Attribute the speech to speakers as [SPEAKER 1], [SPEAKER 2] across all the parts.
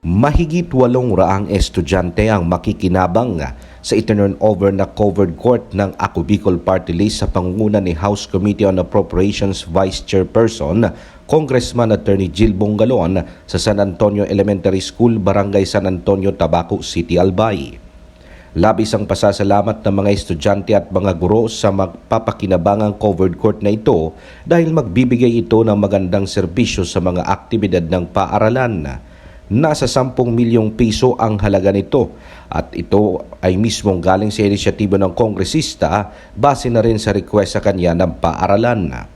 [SPEAKER 1] Mahigit walong raang estudyante ang makikinabang sa itinurn over na covered court ng Ako Party List sa pangunguna ni House Committee on Appropriations Vice Chairperson, Congressman Attorney Jill Bongalon sa San Antonio Elementary School, Barangay San Antonio, Tabaco City, Albay. Labis ang pasasalamat ng mga estudyante at mga guro sa magpapakinabangang covered court na ito dahil magbibigay ito ng magandang serbisyo sa mga aktibidad ng paaralan. Nasa 10 milyong piso ang halaga nito at ito ay mismong galing sa inisyatibo ng kongresista base na rin sa request sa kanya ng paaralan.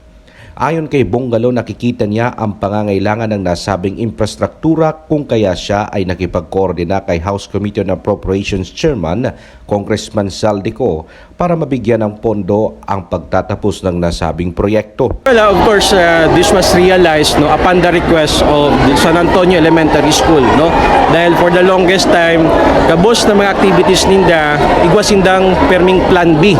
[SPEAKER 1] Ayon kay Bongalo, nakikita niya ang pangangailangan ng nasabing infrastruktura kung kaya siya ay nakipagkoordina kay House Committee on Appropriations Chairman, Congressman Saldico, para mabigyan ng pondo ang pagtatapos ng nasabing proyekto.
[SPEAKER 2] Well, of course, uh, this was realized no upon the request of the San Antonio Elementary School, no. Dahil for the longest time, kabos na mga activities ninda, igwasindang perming plan B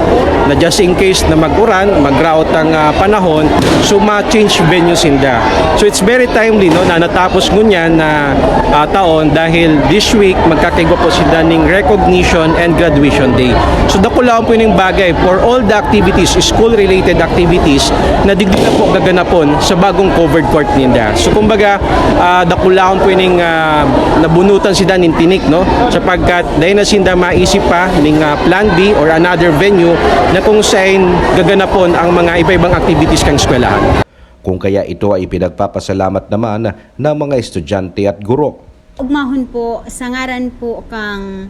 [SPEAKER 2] na just in case na mag-uran, mag-route ang uh, panahon, so ma-change venues inda. So it's very timely no na natapos ngunyan na uh, taon dahil this week magkakigwa po sila ng recognition and graduation day. So dakulaan po yung bagay for all the activities, school-related activities na digdi na po gaganapon sa bagong covered court ninda. So kumbaga, uh, dakulaan po yung uh, nabunutan sila ng tinik, no? Sapagkat dahil na sinda maisip pa ng uh, plan B or another venue na kung saan gaganapon ang mga iba-ibang activities kang eskwelahan.
[SPEAKER 1] Kung kaya ito ay pinagpapasalamat naman ng mga estudyante at guro.
[SPEAKER 3] Ugmahon po, sa ngaran po kang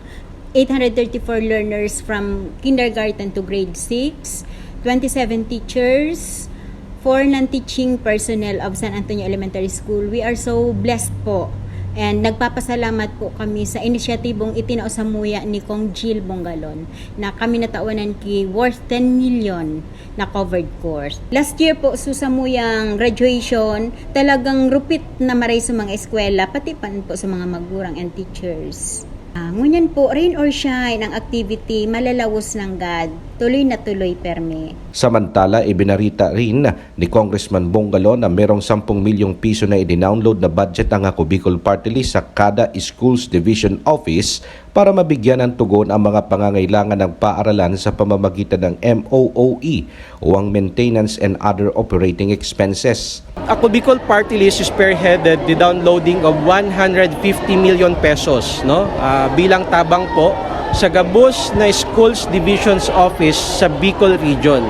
[SPEAKER 3] 834 learners from kindergarten to grade 6, 27 teachers, 4 non-teaching personnel of San Antonio Elementary School. We are so blessed po. And nagpapasalamat po kami sa inisyatibong itinao sa muya ni Kong Jill Bongalon na kami natawanan ki worth 10 million na covered course. Last year po so sa muyang graduation, talagang rupit na maray sa mga eskwela, pati pa po sa mga magurang and teachers. Ah, ngunyan po, rain or shine ang activity, malalawos ng God, tuloy na tuloy perme.
[SPEAKER 1] Samantala, ibinarita rin ni Congressman Bongalo na merong 10 milyong piso na i-download na budget ang Ako Bicol Party List sa kada Schools Division Office para mabigyan ng tugon ang mga pangangailangan ng paaralan sa pamamagitan ng MOOE o ang Maintenance and Other Operating Expenses.
[SPEAKER 2] Ako Bicol Party List spearheaded the downloading of 150 million pesos no Bilang tabang po sa Gabos na Schools Divisions Office sa Bicol Region.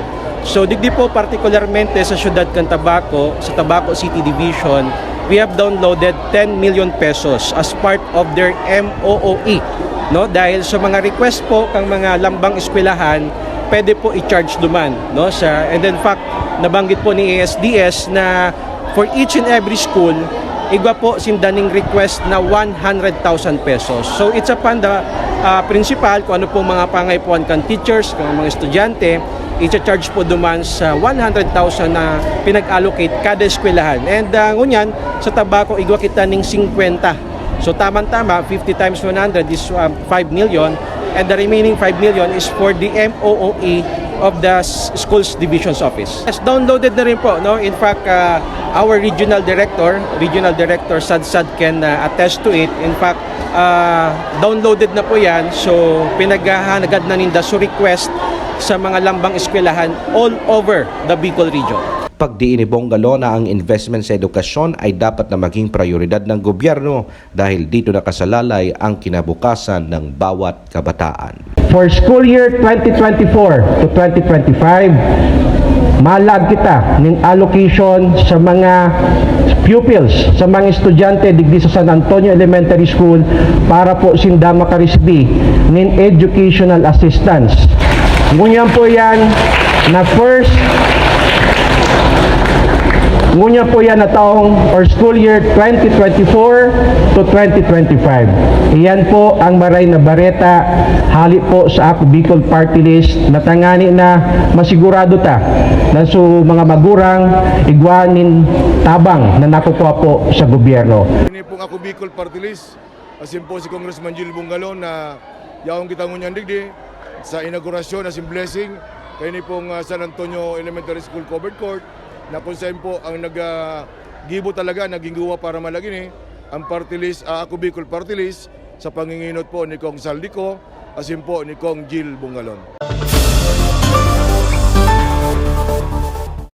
[SPEAKER 2] So digdi po partikularmente sa siyudad ng Tabaco, sa Tabaco City Division, we have downloaded 10 million pesos as part of their MOOE. No, dahil sa mga request po kang mga lambang eskwelahan, pwede po i-charge duman, no? Sa and then fact nabanggit po ni ASDS na for each and every school igwa po sindaning request na 100,000 pesos. So it's upon the uh, principal kung ano po mga pangaipuan kan teachers, kung mga estudyante, i-charge po duman sa 100,000 na pinag-allocate kada eskwelahan. And uh, ngunyan, sa tabako, igwa kita ning 50. So tamang-tama, 50 times 100 is uh, 5 million and the remaining 5 million is for the MOOE of the schools divisions office. Yes, downloaded na rin po, no? In fact, uh, our regional director, regional director Sad Sad can uh, attest to it. In fact, uh, downloaded na po 'yan. So pinaghahanagad na ninda so request sa mga lambang eskwelahan all over the Bicol region.
[SPEAKER 1] Pagdiin ni Bongalo na ang investment sa edukasyon ay dapat na maging prioridad ng gobyerno dahil dito nakasalalay ang kinabukasan ng bawat kabataan.
[SPEAKER 4] For school year 2024 to 2025, malag kita ng allocation sa mga pupils, sa mga estudyante digdi sa San Antonio Elementary School para po sinda makarisbi ng educational assistance. Ngunyan po yan na first Ngunya po yan na taong or school year 2024 to 2025. Iyan po ang maray na bareta hali po sa ako Bicol Party List na tangani na masigurado ta na so mga magurang igwanin tabang na nakukuha po sa gobyerno.
[SPEAKER 5] Ini pong ako Bicol Party List. Asin po si Congressman Jill Bungalon na yaong kita ngunyan digdi sa inaugurasyon asin blessing kay ni pong ah, San Antonio Elementary School Covered Court na kung saan po ang nag ah, gibo talaga naging guwa para malagi ni ang party list, ah, ako Bicol party list sa panginginot po ni Kong Saldico asin po ni Kong Jill Bungalon.